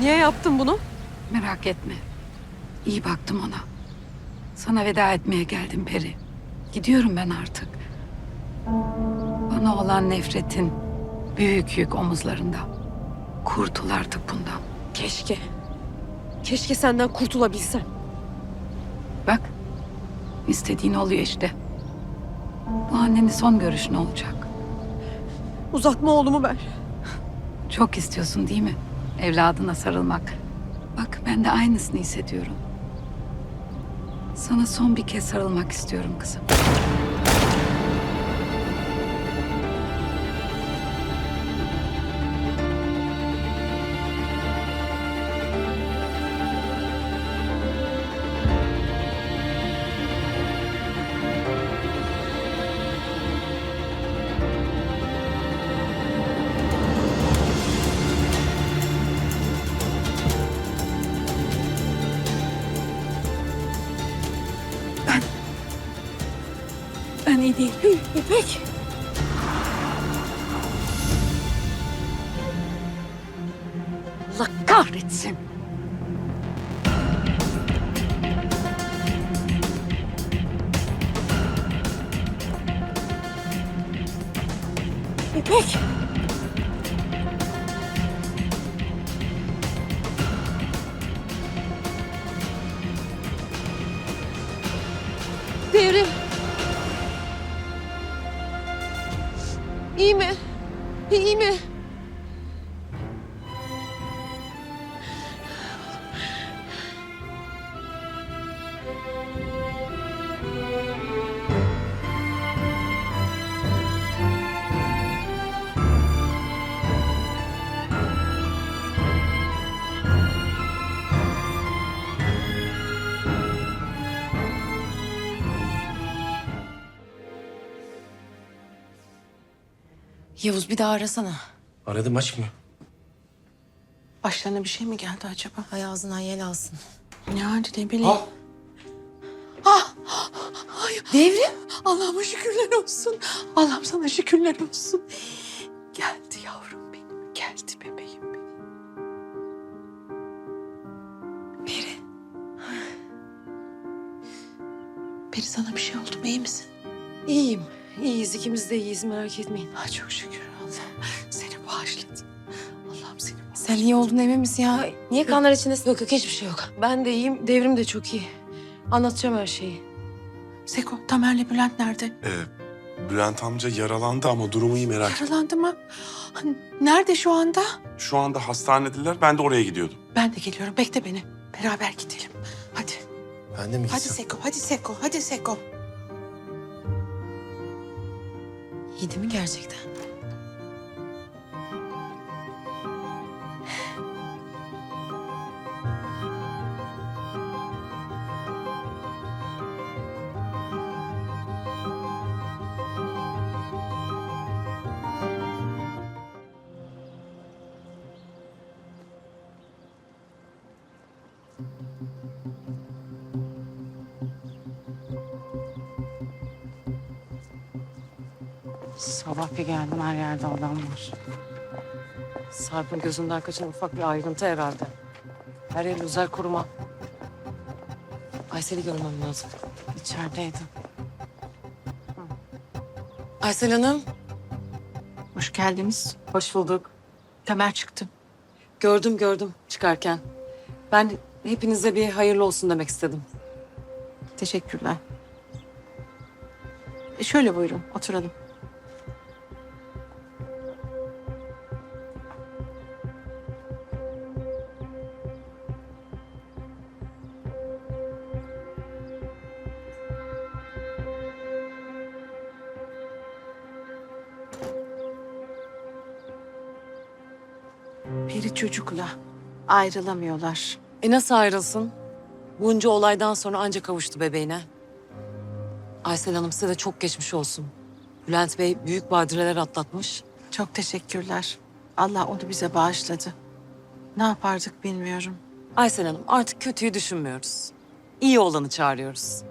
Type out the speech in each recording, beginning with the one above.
Niye yaptın bunu? Merak etme. İyi baktım ona. Sana veda etmeye geldim Peri. Gidiyorum ben artık. Bana olan nefretin büyük yük omuzlarında. Kurtul artık bundan. Keşke. Keşke senden kurtulabilsem. Bak, istediğin oluyor işte. Bu annenin son görüşün olacak. Uzatma oğlumu ver. Çok istiyorsun değil mi? Evladına sarılmak. Bak ben de aynısını hissediyorum. Sana son bir kez sarılmak istiyorum kızım. Ben iyi değilim. İpek. Allah kahretsin. İpek. Yavuz bir daha arasana. Aradım açmıyor. Başlarına bir şey mi geldi acaba? Ay ağzından yel alsın. Yani ne bileyim. Ha? Devrim. Allah'ıma şükürler olsun. Allah'ım sana şükürler olsun. Geldi yavrum benim. Geldi bebeğim benim. Peri. Peri sana bir şey oldu mu? İyi misin? İyiyim. İyiyiz. ikimiz de iyiyiz. Merak etmeyin. Ay çok şükür Allah'ım. Seni bağışladım. Allah'ım seni bağışladım. Sen iyi olduğuna emin misin ya? Niye kanlar içindesin? Yok yok hiçbir şey yok. Ben de iyiyim. Devrim de çok iyi. Anlatacağım her şeyi. Seko, Tamer'le Bülent nerede? Ee, Bülent amca yaralandı ama durumu iyi merak etme. Yaralandı mı? Hani Nerede şu anda? Şu anda hastanedeler. Ben de oraya gidiyordum. Ben de geliyorum. Bekle beni. Beraber gidelim. Hadi. Ben de mi Hadi gitsem? Seko, hadi Seko, hadi Seko. Değil mi gerçekten? Sabah bir geldim her yerde adam var. Sarp'ın gözünden kaçan ufak bir ayrıntı herhalde. Her yer özel koruma. Aysel'i görmem lazım. İçerideydi. Aysel Hanım. Hoş geldiniz. Hoş bulduk. Tamer çıktı. Gördüm gördüm çıkarken. Ben hepinize bir hayırlı olsun demek istedim. Teşekkürler. E şöyle buyurun, oturalım. Peri çocukla ayrılamıyorlar. E nasıl ayrılsın? Bunca olaydan sonra ancak kavuştu bebeğine. Aysel Hanım size de çok geçmiş olsun. Bülent Bey büyük badireler atlatmış. Çok teşekkürler. Allah onu bize bağışladı. Ne yapardık bilmiyorum. Aysel Hanım artık kötüyü düşünmüyoruz. İyi olanı çağırıyoruz.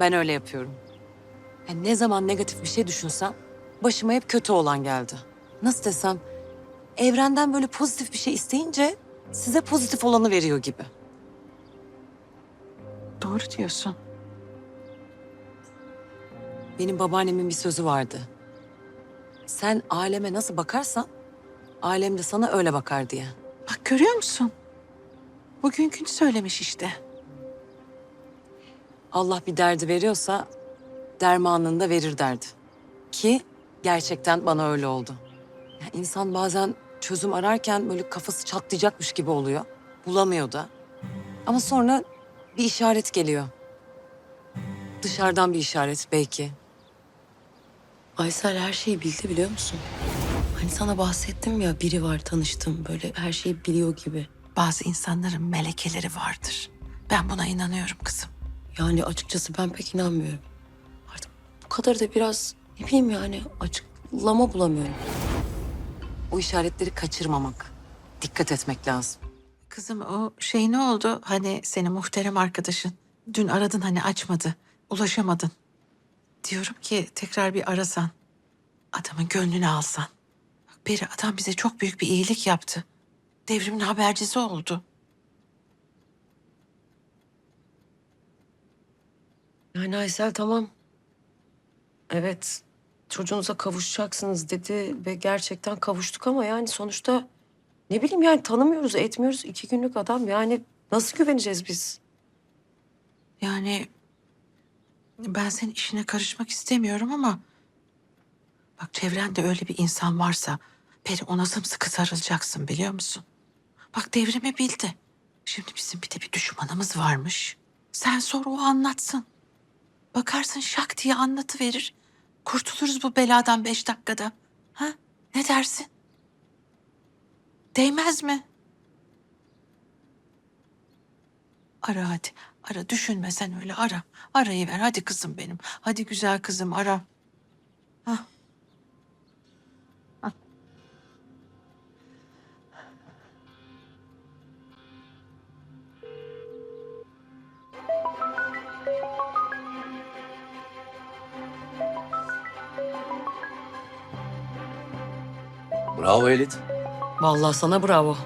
Ben öyle yapıyorum. Yani ne zaman negatif bir şey düşünsem başıma hep kötü olan geldi. Nasıl desem evrenden böyle pozitif bir şey isteyince size pozitif olanı veriyor gibi. Doğru diyorsun. Benim babaannemin bir sözü vardı. Sen aleme nasıl bakarsan, alem de sana öyle bakar diye. Bak görüyor musun? Bugünkünü söylemiş işte. Allah bir derdi veriyorsa dermanını da verir derdi. Ki gerçekten bana öyle oldu. Ya insan bazen çözüm ararken böyle kafası çatlayacakmış gibi oluyor. Bulamıyor da. Ama sonra bir işaret geliyor. Dışarıdan bir işaret belki. Aysel her şeyi bildi biliyor musun? Hani sana bahsettim ya biri var tanıştım böyle her şeyi biliyor gibi. Bazı insanların melekeleri vardır. Ben buna inanıyorum kızım. Yani açıkçası ben pek inanmıyorum. Artık bu kadar da biraz ne bileyim yani açıklama bulamıyorum. O işaretleri kaçırmamak. Dikkat etmek lazım. Kızım o şey ne oldu? Hani senin muhterem arkadaşın. Dün aradın hani açmadı. Ulaşamadın. Diyorum ki tekrar bir arasan. Adamın gönlünü alsan. Bak Peri adam bize çok büyük bir iyilik yaptı. Devrimin habercisi oldu. Yani Aysel tamam. Evet çocuğunuza kavuşacaksınız dedi ve gerçekten kavuştuk ama yani sonuçta ne bileyim yani tanımıyoruz etmiyoruz iki günlük adam yani nasıl güveneceğiz biz? Yani ben senin işine karışmak istemiyorum ama bak çevrende öyle bir insan varsa Peri ona sımsıkı sarılacaksın biliyor musun? Bak devrimi bildi. Şimdi bizim bir de bir düşmanımız varmış. Sen sor o anlatsın. Bakarsın şak diye anlatıverir. Kurtuluruz bu beladan beş dakikada. Ha? Ne dersin? Değmez mi? Ara hadi. Ara düşünme sen öyle ara. Arayı ver hadi kızım benim. Hadi güzel kızım ara. Bravo Elit. Vallahi sana bravo.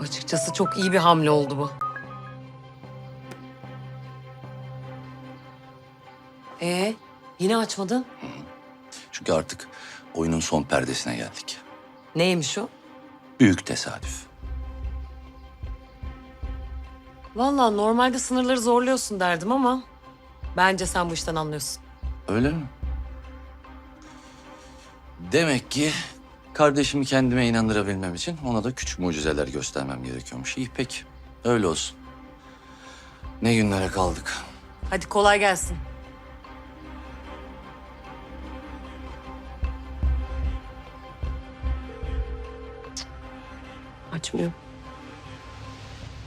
Açıkçası çok iyi bir hamle oldu bu. Ee, yine açmadın. Çünkü artık oyunun son perdesine geldik. Neymiş o? Büyük tesadüf. Vallahi normalde sınırları zorluyorsun derdim ama bence sen bu işten anlıyorsun. Öyle mi? Demek ki kardeşimi kendime inandırabilmem için ona da küçük mucizeler göstermem gerekiyormuş. İyi peki. Öyle olsun. Ne günlere kaldık. Hadi kolay gelsin. Açmıyor.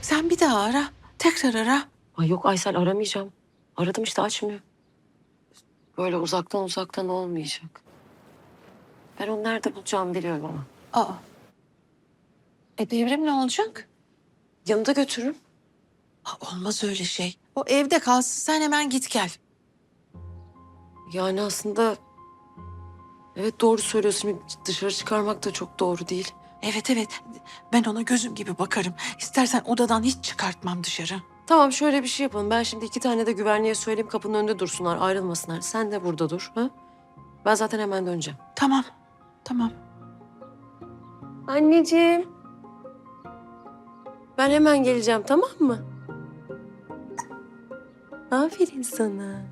Sen bir daha ara. Tekrar ara. Ay yok Aysel aramayacağım. Aradım işte açmıyor. Böyle uzaktan uzaktan olmayacak. Ben onu nerede bulacağımı biliyorum ama. Aa. E devrim ne olacak? Yanında götürürüm. Aa, olmaz öyle şey. O evde kalsın sen hemen git gel. Yani aslında evet doğru söylüyorsun. Dışarı çıkarmak da çok doğru değil. Evet evet. Ben ona gözüm gibi bakarım. İstersen odadan hiç çıkartmam dışarı. Tamam şöyle bir şey yapalım. Ben şimdi iki tane de güvenliğe söyleyeyim kapının önünde dursunlar ayrılmasınlar. Sen de burada dur. Ha? Ben zaten hemen döneceğim. Tamam. Tamam. Anneciğim. Ben hemen geleceğim tamam mı? Aferin sana.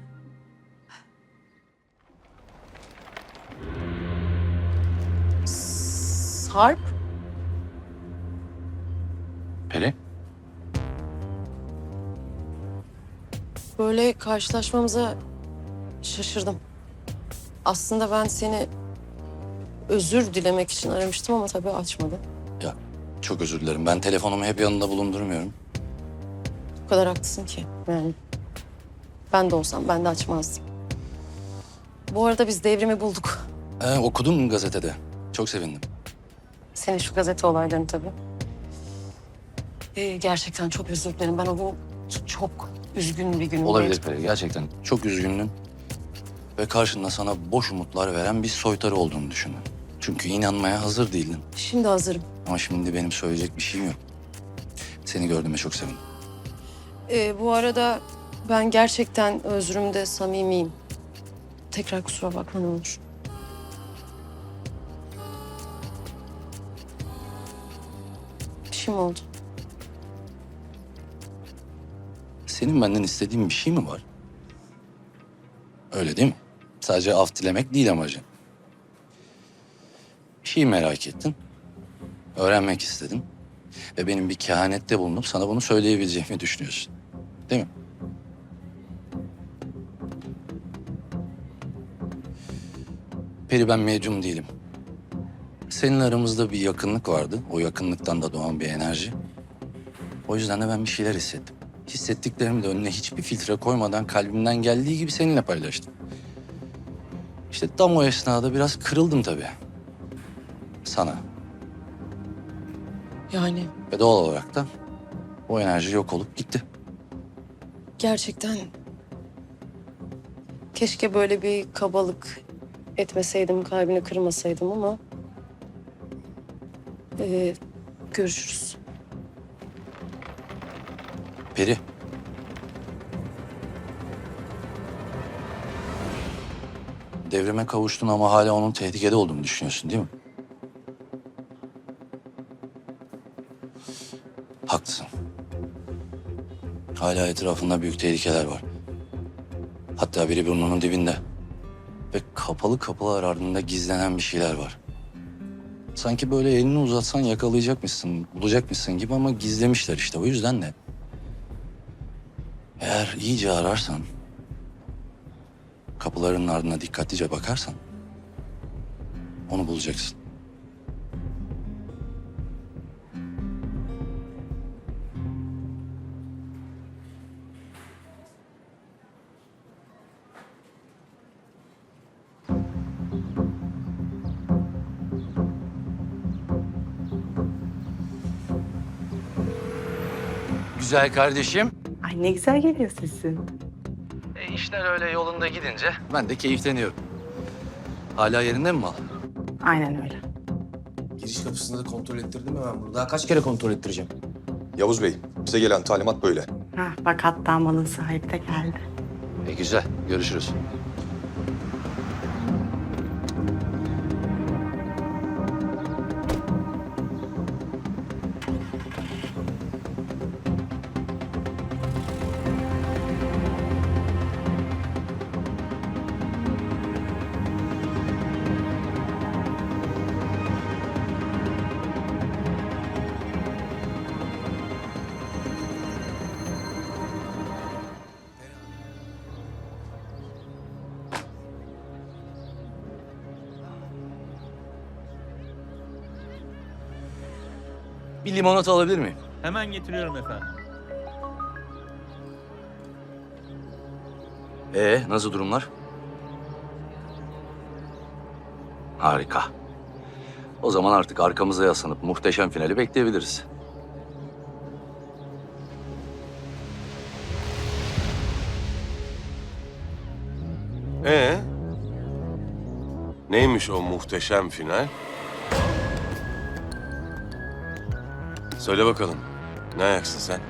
Sarp. Peri? Böyle karşılaşmamıza şaşırdım. Aslında ben seni özür dilemek için aramıştım ama tabii açmadın. Ya çok özür dilerim. Ben telefonumu hep yanında bulundurmuyorum. O kadar haklısın ki. Yani ben de olsam ben de açmazdım. Bu arada biz devrimi bulduk. Ee, okudum gazetede. Çok sevindim. Senin şu gazete olaylarını tabii. Ee, gerçekten çok özür dilerim. Ben o gün çok üzgün bir gün. Olabilir Peri gerçekten. Çok üzgündün. Ve karşında sana boş umutlar veren bir soytarı olduğunu düşündün. Çünkü inanmaya hazır değildin. Şimdi hazırım. Ama şimdi benim söyleyecek bir şeyim yok. Seni gördüğüme çok sevindim. Ee, bu arada ben gerçekten özrümde samimiyim. Tekrar kusura bakma ne olur. Bir şey mi oldu? Senin benden istediğin bir şey mi var? Öyle değil mi? Sadece af dilemek değil amacın. Bir şeyi merak ettin. Öğrenmek istedin. Ve benim bir kehanette bulunup sana bunu söyleyebileceğimi düşünüyorsun. Değil mi? Peri ben medyum değilim. Senin aramızda bir yakınlık vardı. O yakınlıktan da doğan bir enerji. O yüzden de ben bir şeyler hissettim. Hissettiklerimi de önüne hiçbir filtre koymadan kalbimden geldiği gibi seninle paylaştım. İşte tam o esnada biraz kırıldım tabii. Sana. Yani Ve doğal olarak da o enerji yok olup gitti. gerçekten keşke böyle bir kabalık etmeseydim, kalbini kırmasaydım ama ee, görüşürüz. Peri. Devrime kavuştun ama hala onun tehlikede olduğunu düşünüyorsun değil mi? Haklısın. Hala etrafında büyük tehlikeler var. Hatta biri burnunun dibinde. Ve kapalı kapılar ardında gizlenen bir şeyler var. Sanki böyle elini uzatsan yakalayacakmışsın, bulacakmışsın gibi ama gizlemişler işte. O yüzden de eğer iyice ararsan, kapıların ardına dikkatlice bakarsan onu bulacaksın. Güzel kardeşim. Ay ne güzel geliyor sesin. İşler öyle yolunda gidince ben de keyifleniyorum. Hala yerinde mi mal? Aynen öyle. Giriş kapısında da kontrol ettirdim mi ben bunu? Daha kaç kere kontrol ettireceğim? Yavuz Bey, bize gelen talimat böyle. Ha, bak hatta malın sahibi de geldi. E güzel, görüşürüz. Bir limonata alabilir miyim? Hemen getiriyorum efendim. Ee, nasıl durumlar? Harika. O zaman artık arkamıza yaslanıp muhteşem finali bekleyebiliriz. Ee? Neymiş o muhteşem final? Söyle bakalım. Ne ayaksın sen?